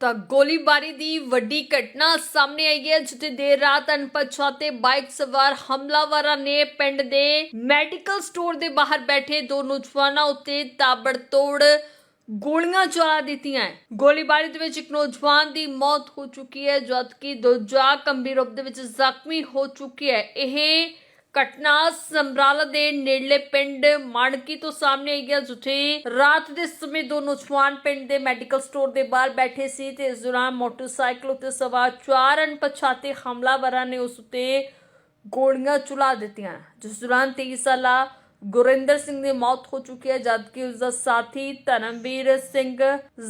ਤਾਂ ਗੋਲੀਬਾਰੀ ਦੀ ਵੱਡੀ ਘਟਨਾ ਸਾਹਮਣੇ ਆਈ ਹੈ, ਜਿੱਥੇ ਦੇਰ ਰਾਤ ਅਣਪਛਾਤੇ ਬਾਈਕ ਸਵਾਰ ਹਮਲਾਵਰਾਂ ਨੇ ਪਿੰਡ ਦੇ ਮੈਡੀਕਲ ਸਟੋਰ ਦੇ ਬਾਹਰ ਬੈਠੇ ਦੋ ਨੌਜਵਾਨਾਂ ਉੱਤੇ ਤਾਬੜਤੋੜ ਗੋਲੀਆਂ ਚਲਾ ਦਿੱਤੀਆਂ ਗੋਲੀਬਾਰੀ ਦੇ ਵਿੱਚ ਇੱਕ ਨੌਜਵਾਨ ਦੀ ਮੌਤ ਹੋ ਚੁੱਕੀ ਹੈ, ਜਦਕਿ ਦੂਜਾ ਗੰਭੀਰ ਰੂਪ ਦੇ ਵਿੱਚ ਜ਼ਖਮੀ ਹੋ ਚੁੱਕੀ ਹੈ। ਇਹ ਘਟਨਾ ਸਮਰਾਲਾ ਦੇ ਨੇੜਲੇ ਪਿੰਡ ਮਾਣਕੀ ਤੋਂ ਸਾਹਮਣੇ ਆਈ ਹੈ, ਜਿੱਥੇ ਰਾਤ ਦੇ ਸਮੇਂ ਦੋ ਨੌਜਵਾਨ ਪਿੰਡ ਦੇ ਮੈਡੀਕਲ ਸਟੋਰ ਦੇ ਬਾਹਰ ਬੈਠੇ ਸੀ ਤੇ ਇਸ ਦੌਰਾਨ ਮੋਟਰਸਾਈਕਲ ਉੱਤੇ ਸਵਾਰ ਚਾਰ ਅਣਪਛਾਤੇ ਹਮਲਾਵਰਾਂ ਨੇ ਉਸ ਉੱਤੇ ਗੋਲੀਆਂ ਚਲਾ ਦਿੱਤੀਆਂ। ਜਿਸ ਦੌਰਾਨ 23 ਸਾਲਾ ਗੁਰਿੰਦਰ ਸਿੰਘ ਦੀ ਮੌਤ ਹੋ ਚੁੱਕੀ ਹੈ, ਜਦਕਿ ਉਸ ਦਾ ਸਾਥੀ ਧਰਮਵੀਰ ਸਿੰਘ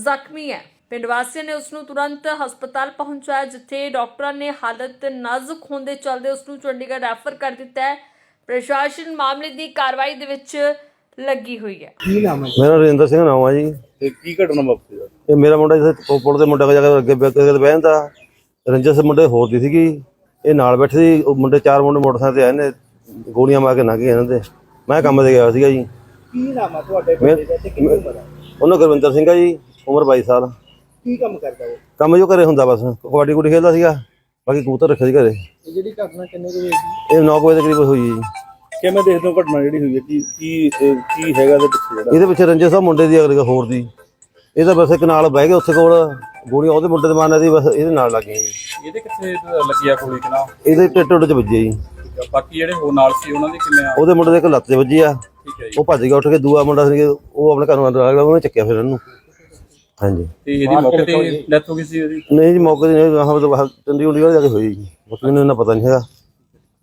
ਜ਼ਖਮੀ ਹੈ। ਪਿੰਡ ਵਾਸੀਆਂ ਨੇ ਉਸ ਨੂੰ ਤੁਰੰਤ ਹਸਪਤਾਲ ਪਹੁੰਚਾਇਆ ਜਿੱਥੇ ਡਾਕਟਰਾਂ ਨੇ ਹਾਲਤ ਨਾਜ਼ੁਕ ਹੋਣ ਦੇ ਚੱਲਦੇ ਉਸ ਨੂੰ ਚੰਡੀਗੜ੍ਹ ਰੈਫਰ ਕਰ ਦਿੱਤਾ ਹੈ। ਪ੍ਰਸ਼ਾਸਨ ਮਾਮਲੇ ਦੀ ਕਾਰਵਾਈ ਦੇ ਵਿੱਚ ਲੱਗੀ ਹੋਈ ਹੈ। ਕੀ ਨਾਮ ਹੈ ਮੇਰਾ ਰਜਿੰਦਰ ਸਿੰਘ ਨਾਮ ਆ ਜੀ। ਤੇ ਕੀ ਘਟਨਾ ਵਾਪਰੀ ਆ? ਇਹ ਮੇਰਾ ਮੁੰਡਾ ਜਿੱਥੇ ਪੁਲ ਦੇ ਮੁੰਡਾ ਕੋ ਜਾ ਕੇ ਅੱਗੇ ਅੱਗੇ ਬਹਿੰਦਾ। ਰੰਜਸ ਮੁੰਡੇ ਹੋਰ ਦੀ ਸੀਗੀ। ਇਹ ਨਾਲ ਬੈਠੇ ਸੀ। ਉਹ ਮੁੰਡੇ ਚਾਰ ਮੁੰਡੇ ਮੋਟਰਸਾਈਕਲ ਤੇ ਆਏ ਨੇ। ਗੋਲੀਆਂ ਮਾਰ ਕੇ ਲੰਘ ਗਏ ਇਹਨਾਂ ਦੇ। ਮੈਂ ਕੰਮ ਤੇ ਗਿਆ ਸੀਗਾ ਜੀ। ਕੀ ਨਾਮ ਹੈ ਤੁਹਾਡੇ ਬੇਟੇ ਦਾ ਤੇ ਕਿੰਨੀ ਉਮਰ ਹੈ ਉਹਨਾਂ ਗੁਰਵਿੰਦਰ ਸਿੰਘ ਆ ਜੀ ਉਮਰ 22 ਸਾਲ। ਕੀ ਕੰਮ ਕਰਦਾ ਉਹ? ਕੰਮ ਜੋ ਘਰੇ ਹੁੰਦਾ ਬਸ ਕਬੱਡੀ ਕੁੱਡੀ ਖੇਡਦਾ ਸੀਗਾ ਬਾਕੀ ਕਬੂਤਰ ਰੱਖੇ ਸੀ ਘਰੇ। ਇਹ ਜਿਹੜੀ ਘਟਨਾ ਕਿੰਨੇ ਕੁ ਵਜੇ ਇਹ 9 ਵਜੇ ਦੇ ਕਰੀਬ ਹੋਈ ਜੀ। ਕਿਵੇਂ ਦੇਖਦੇ ਹੋ ਘਟਨਾ ਜਿਹੜੀ ਹੋਈ ਹੈ? ਕੀ ਕੀ ਅਹ, ਕੀ ਹੈਗਾ ਇਹਦੇ ਪਿੱਛੇ ਜਿਹੜਾ? ਇਹਦੇ ਪਿੱਛੇ ਰੰਜਸ ਸਾਹਿਬ ਮੁੰਡੇ ਦੀ ਅਗਲੀ ਹੋਰ ਦੀ। ਇਹ ਤਾਂ ਬਸ ਇੱਕ ਨਾਲ ਬਹਿ ਗਏ ਉੱਥੇ ਕੋਲ ਗੋਲੀਆਂ ਉਹਦੇ ਮੁੰਡੇ ਦੇ ਮਾਰਨੇ ਦੀ ਬਸ ਇਹਦੇ ਨਾਲ ਲੱਗ ਜੀ। ਇਹਦੇ ਕਿੱਥੇ ਲੱਗੀ ਆ ਗੋਲੀ ਕਿਨਾ? ਇਹਦੇ ਢਿੱਡ ਢੁੱਡ ਚ ਵੱਜੀ ਜੀ। ਬਾਕੀ ਜਿਹੜੇ ਹੋਰ ਨਾਲ ਸੀ ਉਹਨਾਂ ਦੇ ਕਿੰਨੇ ਆ? ਉਹਦੇ ਮੁੰਡੇ ਦੇ ਇੱਕ ਲੱਤ 'ਚ ਵੱਜੀ ਆ। ਠੀਕ ਹੈ ਜੀ। ਉਹ ਭੱਜ ਗਿਆ ਉੱਠ ਕੇ ਦੂਆ ਮੁੰਡਾ ਸੀ ਉਹ ਆਪਣੇ ਘਰੋਂ ਅੰਦਰ ਆ ਗਿਆ ਉਹਨੇ ਚੱਕਿਆ ਫਿਰ ਇਹਨੂੰ ਹਾਂਜੀ। ਤੇ ਇਹਦੀ ਮੌਕੇ ਤੇ ਡੈਥ ਹੋ ਗਈ ਸੀ ਇਹਦੀ ਨਹੀਂ ਜੀ ਮੌਕੇ ਤੇ ਨਹੀਂ ਹਾਂ ਮਤਲਬ ਚੰਡੀ ਉਂਡੀ ਵਾਲੇ ਜਾ ਕੇ ਹੋਈ ਜੀ। ਬਾਕੀ ਮੈਨੂੰ ਇਹਨਾਂ ਪਤਾ ਨਹੀਂ ਹੈਗਾ।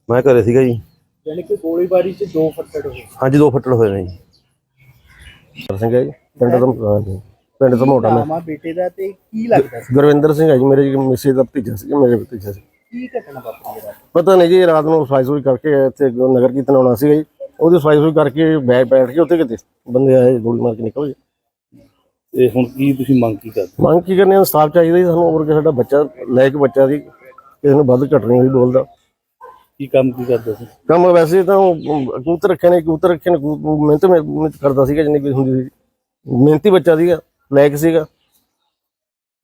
ਮੈਂ ਘਰੇ ਸੀਗਾ ਜੀ। ਯਾਨੀ ਕਿ ਗੋਲੀਬਾਰੀ 'ਚ ਦੋ ਫੱਟੜ ਹੋਏ। ਹਾਂਜੀ ਦੋ ਫੱਟੜ ਹੋਏ ਨੇ ਜੀ। ਗੁਰਵਿੰਦਰ ਸਿੰਘ ਹੈ ਜੀ ਪਿੰਡ ਤੋਂ ਹਾਂਜੀ, ਪਿੰਡ ਤੋਂ ਮੋਟਾ ਮੈਂ। ਨਾਮ ਆ ਬੇਟੇ ਦਾ ਤੇ ਕੀ ਲੱਗਦਾ ਸੀ? ਗੁਰਵਿੰਦਰ ਸਿੰਘ ਹੈ ਜੀ ਮੇਰੇ ਮਿਸੇ ਦਾ ਭਤੀਜਾ ਸੀ ਮੇਰੇ ਭਤੀਜਾ ਸੀ। ਕੀ ਘਟਨਾ ਵਾਪਰੀ ਪਤਾ ਨਹੀਂ ਜੀ ਰਾਤ ਨੂੰ ਸਫ਼ਾਈ ਸੁਈ ਕਰਕੇ ਇੱਥੇ ਨਗਰ ਕੀਰਤਨ ਆਉਣਾ ਸੀਗਾ ਜੀ। ਉਹਦੀ ਸਫ਼ਾਈ ਸੁਈ ਕਰਕੇ ਬੈਠ ਬੈਠ ਕੇ ਉੱਥੇ ਕਿਤੇ ਬੰਦੇ ਆਏ ਗੋਲੀ ਮਾਰ ਕੇ ਨਿਕਲ ਗਏ। ਤੇ ਹੁਣ ਕੀ ਤੁਸੀਂ ਮੰਗ ਕੀ ਕਰਦੇ? ਮੰਗ ਕੀ ਕਰਨੇ ਇਨਸਾਫ ਚਾਹੀਦਾ ਜੀ ਸਾਨੂੰ ਹੋਰ ਕਿ ਸਾਡਾ ਬੱਚਾ ਲੈ ਕੇ ਬੱਚਾ ਦੀ ਕਿਸੇ ਨੂੰ ਵੱਧ ਘਟ ਨਹੀਂ ਹੋਈ ਬੋਲਦਾ ਕੀ ਕੰਮ ਕੀ ਕਰਦੇ ਸੀ? ਕੰਮ ਵੈਸੇ ਤਾਂ ਕਬੂਤਰ ਰੱਖੇ ਨੇ ਕਬੂਤਰ ਰੱਖੇ ਨੇ ਕਬੂ- ਮਿਹਨਤ ਮਿਹਨਤ ਕਰਦਾ ਸੀਗਾ ਜਿੰਨੀ ਕੋਈ ਹੁੰਦੀ ਸੀ। ਮਿਹਨਤੀ ਬੱਚਾ ਸੀਗਾ ਲਾਇਕ ਸੀਗਾ।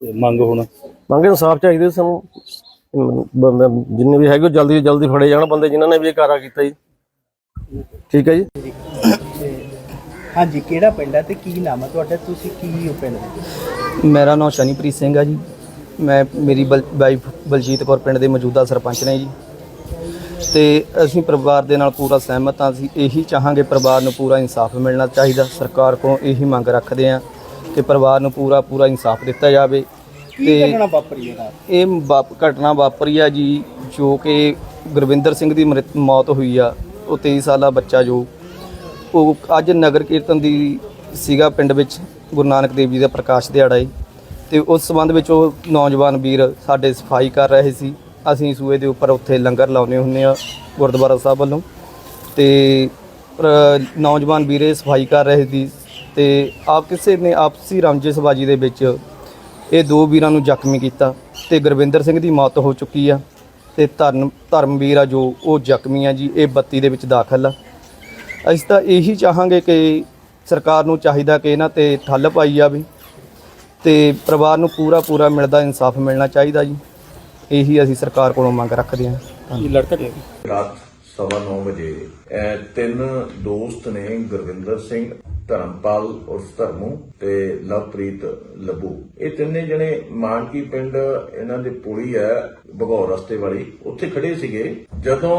ਤੇ ਮੰਗ ਹੁਣ? ਮੰਗੇ ਇਨਸਾਫ ਚਾਹੀਦਾ ਸੀ ਸਾਨੂੰ। ਬੰਦਾ ਜਿੰਨੇ ਵੀ ਹੈਗੇ ਉਹ ਜਲਦੀ ਤੋਂ ਜਲਦੀ ਫੜੇ ਜਾਣ ਬੰਦੇ ਜਿਨ੍ਹਾਂ ਨੇ ਵੀ ਇਹ ਕਾਰਾ ਕੀਤਾ ਜੀ। ਠੀਕ ਹੈ ਜੀ? ਹਾਂਜੀ ਕਿਹੜਾ ਪਿੰਡ ਹੈ ਤੇ ਕੀ ਨਾਮ ਹੈ ਤੁਹਾਡਾ? ਤੁਸੀਂ ਕੀ ਹੋ ਪਿੰਡ ਦੇ? ਮੇਰਾ ਨਾਮ ਸ਼ਨੀਪ੍ਰੀਤ ਸਿੰਘ ਆ ਜੀ। ਮੈਂ ਮੇਰੀ ਬਲ- ਵਾਈਫ ਬਲਜੀਤ ਕੌਰ ਪਿੰਡ ਦੇ ਮੌਜੂਦਾ ਸਰਪੰਚ ਨੇ ਜੀ। ਤੇ ਅਸੀਂ ਪਰਿਵਾਰ ਦੇ ਨਾਲ ਪੂਰਾ ਸਹਿਮਤ ਹਾਂ ਅਸੀਂ ਇਹੀ ਚਾਹਾਂਗੇ ਪਰਿਵਾਰ ਨੂੰ ਪੂਰਾ ਇਨਸਾਫ ਮਿਲਣਾ ਚਾਹੀਦਾ। ਸਰਕਾਰ ਕੋਲੋਂ ਇਹੀ ਮੰਗ ਰੱਖਦੇ ਹਾਂ ਕਿ ਪਰਿਵਾਰ ਨੂੰ ਪੂਰਾ ਪੂਰਾ ਇਨਸਾਫ ਦਿੱਤਾ ਜਾਵੇ। ਕੀ ਘਟਨਾ ਵਾਪਰੀ ਹੈ ਰਾਤ? ਇਹ ਵਾਪ- ਘਟਨਾ ਵਾਪਰੀ ਆ ਜੀ ਜੋ ਕਿ ਗੁਰਵਿੰਦਰ ਸਿੰਘ ਦੀ ਮ੍ਰਿਤ- ਮੌਤ ਹੋਈ ਆ। ਉਹ 23 ਸਾਲਾ ਬੱਚਾ ਜੋ ਉਹ ਅੱਜ ਨਗਰ ਕੀਰਤਨ ਦੀ ਸੀਗਾ ਪਿੰਡ ਵਿੱਚ, ਗੁਰੂ ਨਾਨਕ ਦੇਵ ਜੀ ਦਾ ਪ੍ਰਕਾਸ਼ ਦਿਹਾੜਾ ਏ ਤੇ ਉਸ ਸੰਬੰਧ ਵਿੱਚ ਉਹ ਨੌਜਵਾਨ ਵੀਰ ਸਾਡੇ ਸਫ਼ਾਈ ਕਰ ਰਹੇ ਸੀ। ਅਸੀਂ ਸੂਏ ਦੇ ਉੱਪਰ ਉੱਥੇ ਲੰਗਰ ਲਾਉਨੇ ਹੁੰਨੇ ਆ ਗੁਰਦੁਆਰਾ ਸਾਹਿਬ ਵੱਲੋਂ। ਤੇ ਪਰ ਨੌਜਵਾਨ ਵੀਰੇ ਸਫ਼ਾਈ ਕਰ ਰਹੇ ਸੀ। ਤੇ ਆਪ ਕਿਸੇ ਨੇ ਆਪਸੀ ਰੰਜਿਸ਼ਬਾਜੀ ਦੇ ਵਿੱਚ ਇਹ ਦੋ ਵੀਰਾਂ ਨੂੰ ਜ਼ਖਮੀ ਕੀਤਾ ਤੇ ਗੁਰਵਿੰਦਰ ਸਿੰਘ ਦੀ ਮੌਤ ਹੋ ਚੁੱਕੀ ਆ। ਤੇ ਧਰਮ, ਧਰਮਵੀਰ ਆ ਜੋ ਉਹ ਜ਼ਖਮੀ ਆ ਜੀ, ਇਹ ਬੱਤੀ ਦੇ ਵਿੱਚ ਦਾਖਲ ਆ। ਅਸੀਂ ਤਾਂ ਇਹੀ ਚਾਹਾਂਗੇ ਕਿ ਸਰਕਾਰ ਨੂੰ ਚਾਹੀਦਾ ਕਿ ਇਹਨਾਂ ਤੇ ਠੱਲ ਪਾਈ ਜਾਵੇ ਤੇ ਪਰਿਵਾਰ ਨੂੰ ਪੂਰਾ ਪੂਰਾ ਮਿਲਦਾ ਇਨਸਾਫ ਮਿਲਣਾ ਚਾਹੀਦਾ ਜੀ। ਇਹੀ ਅਸੀਂ ਸਰਕਾਰ ਕੋਲੋਂ ਮੰਗ ਰੱਖਦੇ ਹਾਂ। ਇਹ ਲੜਕਾ ਕੀ ਰਾਤ ਸਵਾ ਨੌ ਵਜੇ ਇਹ ਤਿੰਨ ਦੋਸਤ ਨੇ ਗੁਰਵਿੰਦਰ ਸਿੰਘ ਧਰਮਪਾਲ ਉਰਫ ਧਰਮੂ ਤੇ ਲਵਪ੍ਰੀਤ ਲੱਭੂ। ਇਹ ਤਿੰਨੇ ਜਣੇ ਮਾਨਕੀ ਪਿੰਡ ਇਹਨਾਂ ਦੇ ਪੁਲੀ ਹੈ ਭਗੌਰ ਰਸਤੇ ਵਾਲੀ। ਉੱਥੇ ਖੜੇ ਸੀਗੇ। ਜਦੋਂ